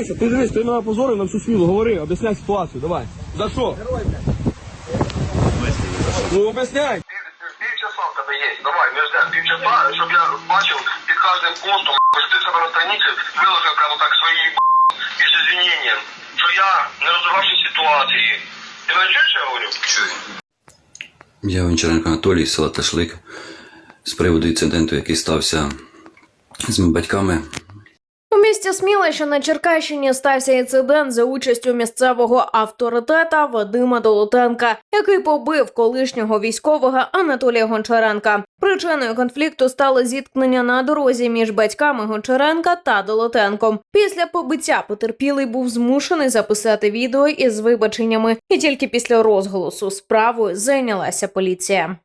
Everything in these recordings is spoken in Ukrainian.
Дивися, ти дивись, ти мене позорив на всю смілу, говори, об'ясняй ситуацію, давай. За що? Ну об'ясняй. Півчаса в тебе є. Давай, ми ждемо півчаса, щоб я бачив під кожним пунктом, що ти в себе на страниці виложив прямо так свої із извиненням, що я не розібрався ситуації. Ти мене чуєш, що я говорю? Чую. Я Гончаренко Анатолій, з села Ташлик. З приводу інциденту, який стався з моїми батьками, місті Сміла, що на Черкащині, стався інцидент за участю місцевого авторитета Вадима Долотенка, який побив колишнього військового Анатолія Гончаренка. Причиною конфлікту стало зіткнення на дорозі між батьками Гончаренка та Долотенком. Після побиття потерпілий був змушений записати відео із вибаченнями, і тільки після розголосу справою зайнялася поліція.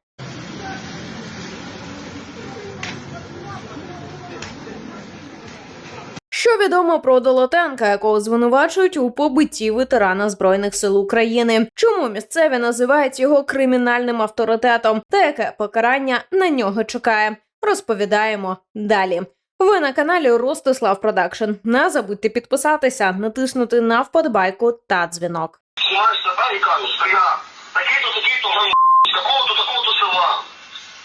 Відомо про Долотенка, якого звинувачують у побитті ветерана збройних сил України? Чому місцеві називають його кримінальним авторитетом? Та яке покарання на нього чекає? Розповідаємо далі. Ви на каналі Ростислав Продакшн. Не забудьте підписатися, натиснути на вподобайку та дзвінок. Що я такий-то, такий-то такого-то, такого-то села.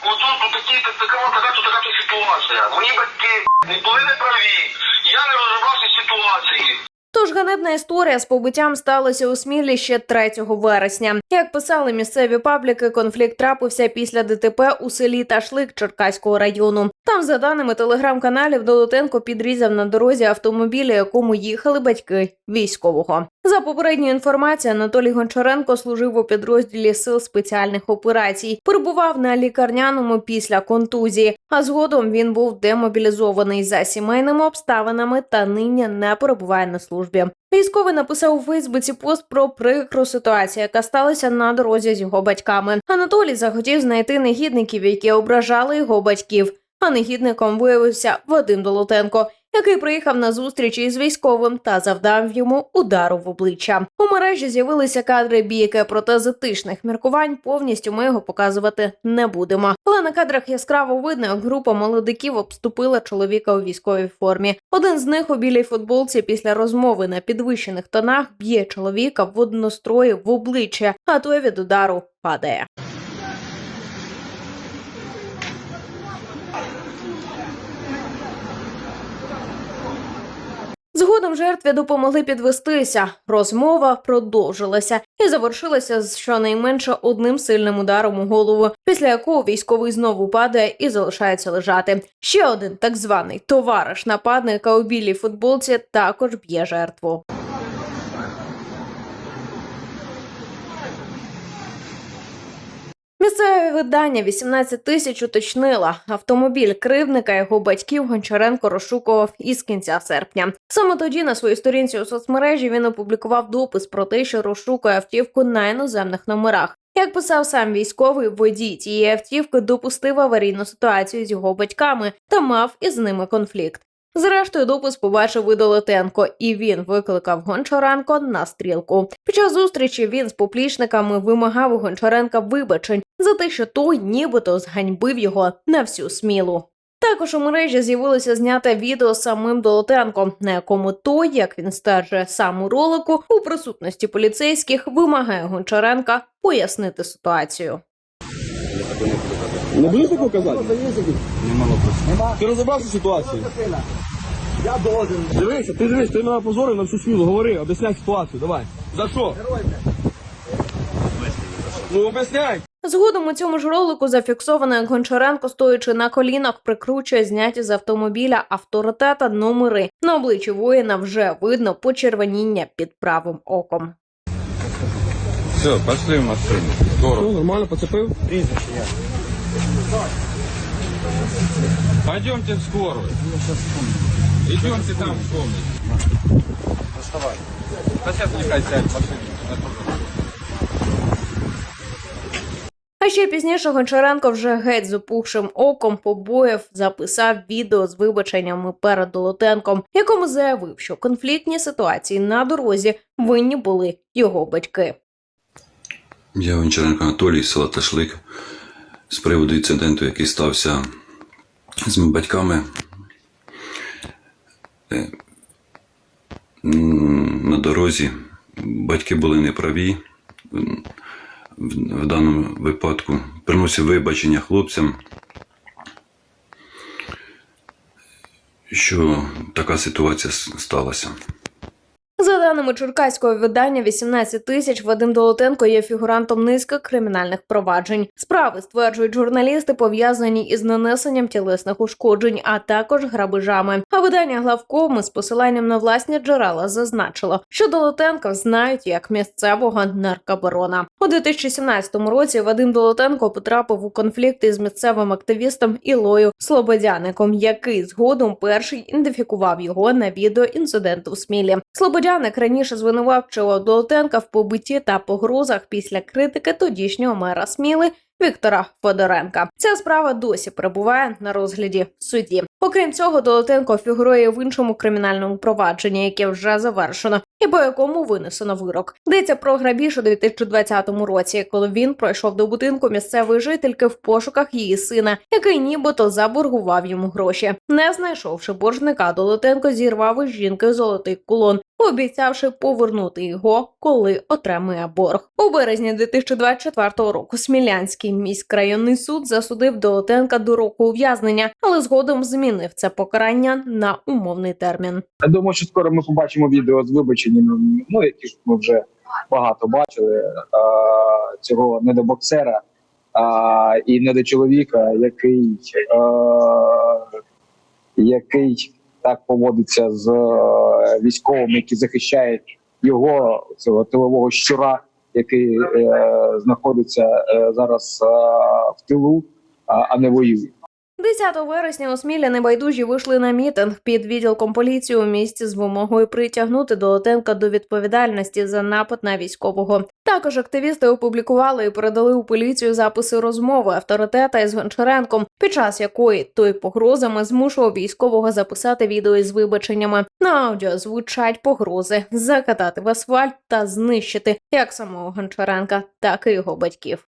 Отут, у такі, так, така, така, то така то ситуація. Мої батьки не були неправі. Я не розібрався в ситуації. Тож ганебна історія з побиттям сталася у Смілі ще 3 вересня. Як писали місцеві пабліки, конфлікт трапився після ДТП у селі Ташлик Черкаського району. Там, за даними телеграм-каналів, Долотенко підрізав на дорозі автомобіля, якому їхали батьки військового. За попередньою інформацією, Анатолій Гончаренко служив у підрозділі сил спеціальних операцій, перебував на лікарняному після контузії, а згодом він був демобілізований за сімейними обставинами та нині не перебуває на службі. Військовий написав у Фейсбуці пост про прикру ситуацію, яка сталася на дорозі з його батьками. Анатолій захотів знайти негідників, які ображали його батьків. А негідником виявився Вадим Долотенко, який приїхав на зустріч із військовим та завдав йому удару в обличчя. У мережі з'явилися кадри бійки, проте з міркувань повністю ми його показувати не будемо. Але на кадрах яскраво видно, як група молодиків обступила чоловіка у військовій формі. Один з них у білій футболці після розмови на підвищених тонах б'є чоловіка в однострої в обличчя, а той від удару падає. Згодом жертві допомогли підвестися. Розмова продовжилася і завершилася з щонайменше одним сильним ударом у голову, після якого військовий знову падає і залишається лежати. Ще один так званий товариш нападника у білій футболці також б'є жертву. Місцеве видання 18 тисяч уточнила. Автомобіль кривника його батьків Гончаренко розшукував із кінця серпня. Саме тоді на своїй сторінці у соцмережі він опублікував допис про те, що розшукує автівку на іноземних номерах. Як писав сам військовий, водій тієї автівки допустив аварійну ситуацію з його батьками та мав із ними конфлікт. Зрештою, допис побачив і Долотенко, і він викликав Гончаренко на стрілку. Під час зустрічі він з поплічниками вимагав у Гончаренка вибачень за те, що той нібито зганьбив його на всю смілу. Також у мережі з'явилося зняте відео з самим Долотенком, на якому той, як він стверджує сам у ролику, у присутності поліцейських вимагає Гончаренка пояснити ситуацію. Не будеш такого казати? Ти розібрався в ситуації? Я должен. Дивися, ти дивись, ти мене позорив на всю смілу, говори, об'ясняй ситуацію, давай. За що? Ну об'ясняй. Згодом у цьому ж ролику зафіксовано, як Гончаренко, стоячи на колінах, прикручує зняті з автомобіля авторитета номери. На обличчі воїна вже видно почервоніння під правим оком. Все, пошли в машину. Скоро. Ну, нормально, поцепив? Пойдемте в скорую. Идемте там в комнате. Доставай. Да сейчас нехай сядь в машину. А ще пізніше Гончаренко вже геть з опухшим оком побоїв записав відео з вибаченнями перед Долотенком, якому заявив, що конфліктні ситуації на дорозі винні були його батьки. я Гончаренко Анатолій, села Ташлик. З приводу інциденту, який стався з батьками, е, м, дорозі. Батьки були неправі в, даному випадку. Приносив вибачення хлопцям, що така ситуація сталася. Даними черкаського видання 18 тисяч, Вадим Долотенко є фігурантом низки кримінальних проваджень. Справи стверджують журналісти, пов'язані із нанесенням тілесних ушкоджень, а також грабежами. А видання главкому з посиланням на власні джерела зазначило, що Долотенка знають як місцевого наркобарона. У 2017 році Вадим Долотенко потрапив у конфлікт із місцевим активістом Ілою Слободяником, який згодом перший ідентифікував його на відео інциденту в Смілі. Слободяник раніше звинувачував Долотенка в побитті та погрозах після критики тодішнього мера Сміли Віктора Федоренка. Ця справа досі перебуває на розгляді в суді. Окрім цього, Долотенко фігурує в іншому кримінальному провадженні, яке вже завершено, і по якому винесено вирок. Йдеться про грабіж у 2020 році, коли він пройшов до будинку місцевої жительки в пошуках її сина, який нібито заборгував йому гроші. Не знайшовши боржника, Долотенко зірвав із жінки золотий кулон, пообіцявши повернути його, коли отримує борг. У березні 2024 року Смілянський міськрайонний суд засудив Долотенка до року ув'язнення, але згодом змінив це покарання на умовний термін. Я думаю, що скоро ми побачимо відео з вибаченням, ну які ж ми вже багато бачили а, цього недобоксера а, і недочоловіка, який, а, який так поводиться з е, військовими, які захищають його цього тилового щура, який е, знаходиться е, зараз е, в тилу, а, а не воює. 10 вересня у Смілі небайдужі вийшли на мітинг під відділком поліції у місті з вимогою притягнути Долотенка до відповідальності за напад на військового. Також активісти опублікували і передали у поліцію записи розмови авторитета із Гончаренком, під час якої той погрозами змушував військового записати відео із вибаченнями. На аудіо звучать погрози закатати в асфальт та знищити як самого Гончаренка, так і його батьків.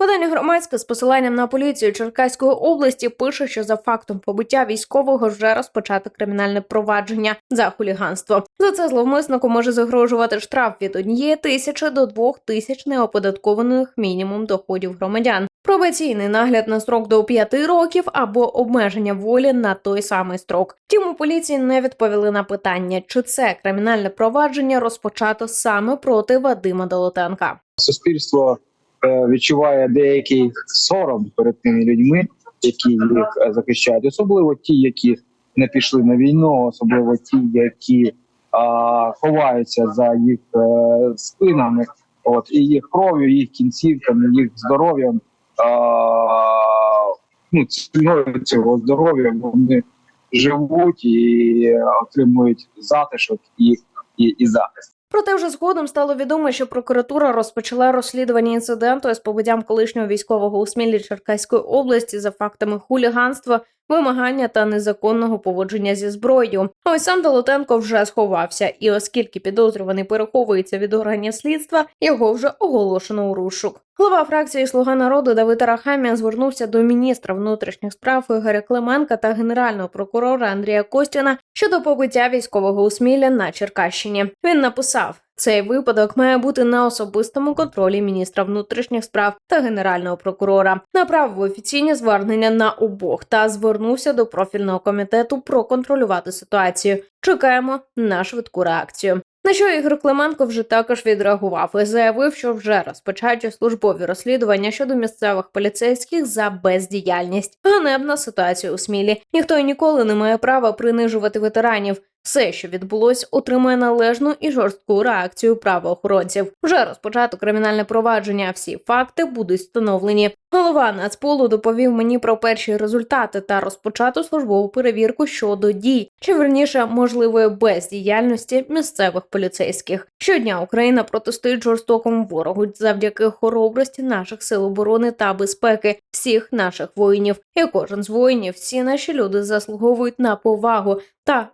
Видання громадське з посиланням на поліцію Черкаської області пише, що за фактом побиття військового вже розпочато кримінальне провадження за хуліганство. За це зловмиснику може загрожувати штраф від однієї тисячі до двох тисяч неоподаткованих мінімум доходів громадян. Пробаційний нагляд на строк до 5 років або обмеження волі на той самий строк. Втім, у поліції не відповіли на питання, чи це кримінальне провадження розпочато саме проти Вадима Долотенка. суспільство відчуває деякий сором перед тими людьми, які їх е, захищають, особливо ті, які не пішли на війну, особливо ті, які а, ховаються за їх е, спинами, от і їх кров'ю, їх кінцівками, їх здоров'ям. Ну, ціною цього здоров'я вони живуть і е, отримують затишок і, і, і захист. Проте вже згодом стало відомо, що прокуратура розпочала розслідування інциденту з побиттям колишнього військового у Смілі Черкаської області за фактами хуліганства, вимагання та незаконного поводження зі зброєю. Ось сам Долотенко вже сховався, і оскільки підозрюваний переховується від органів слідства, його вже оголошено у розшук. Глава фракції Слуга народу Давид Арахамія звернувся до міністра внутрішніх справ Ігоря Клименка та генерального прокурора Андрія Костіна щодо побиття військового у Смілі на Черкащині. Він написав. Цей випадок має бути на особистому контролі міністра внутрішніх справ та генерального прокурора. Направив офіційні звернення на обох та звернувся до профільного комітету проконтролювати ситуацію. Чекаємо на швидку реакцію. На що Ігор Клименко вже також відреагував і заявив, що вже розпочаті службові розслідування щодо місцевих поліцейських за бездіяльність. Ганебна ситуація у Смілі. Ніхто і ніколи не має права принижувати ветеранів. Все, що відбулось, отримає належну і жорстку реакцію правоохоронців. Вже розпочато кримінальне провадження. Всі факти будуть встановлені. Голова Нацполу доповів мені про перші результати та розпочату службову перевірку щодо дій, чи верніше можливої бездіяльності місцевих поліцейських. Щодня Україна протистоїть жорстокому ворогу завдяки хоробрості наших сил оборони та безпеки всіх наших воїнів. І кожен з воїнів, всі наші люди заслуговують на повагу та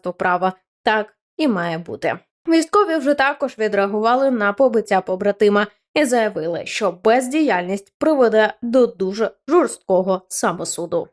верховенство права. Так і має бути. Військові вже також відреагували на побиття побратима і заявили, що бездіяльність приведе до дуже жорсткого самосуду.